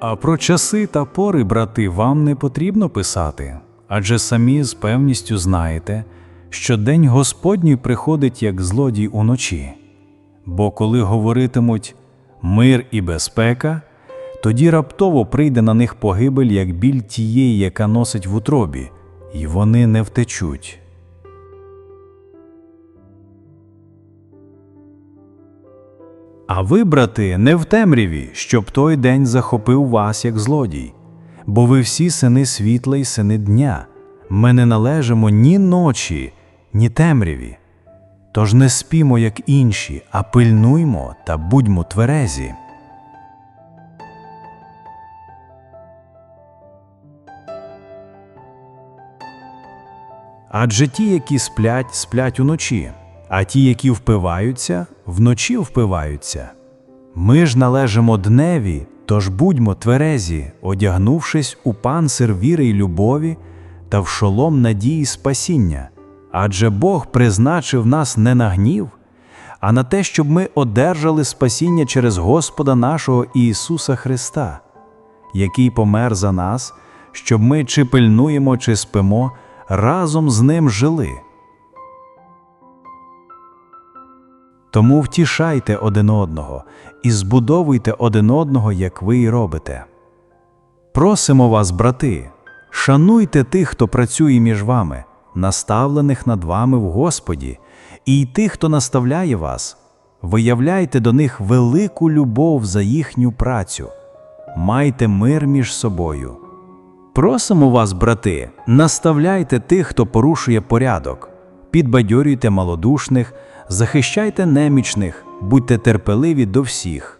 А про часи та пори, брати, вам не потрібно писати, адже самі з певністю знаєте, що день Господній приходить як злодій уночі. Бо коли говоритимуть мир і безпека, тоді раптово прийде на них погибель, як біль тієї, яка носить в утробі, і вони не втечуть. А ви, брати, не в темряві, щоб той день захопив вас як злодій, бо ви всі сини світла й сини дня. Ми не належимо ні ночі, ні темряві. Тож не спімо, як інші, а пильнуймо та будьмо тверезі. Адже ті, які сплять, сплять уночі, а ті, які впиваються, вночі впиваються. Ми ж належимо дневі, тож будьмо тверезі, одягнувшись у панцир віри й любові та в шолом надії спасіння. Адже Бог призначив нас не на гнів, а на те, щоб ми одержали спасіння через Господа нашого Ісуса Христа, який помер за нас, щоб ми чи пильнуємо, чи спимо, разом з Ним жили. Тому втішайте один одного і збудовуйте один одного, як ви й робите. Просимо вас, брати, шануйте тих, хто працює між вами, наставлених над вами в Господі, і тих, хто наставляє вас. Виявляйте до них велику любов за їхню працю, майте мир між собою. Просимо вас, брати, наставляйте тих, хто порушує порядок, підбадьорюйте малодушних, захищайте немічних, будьте терпеливі до всіх.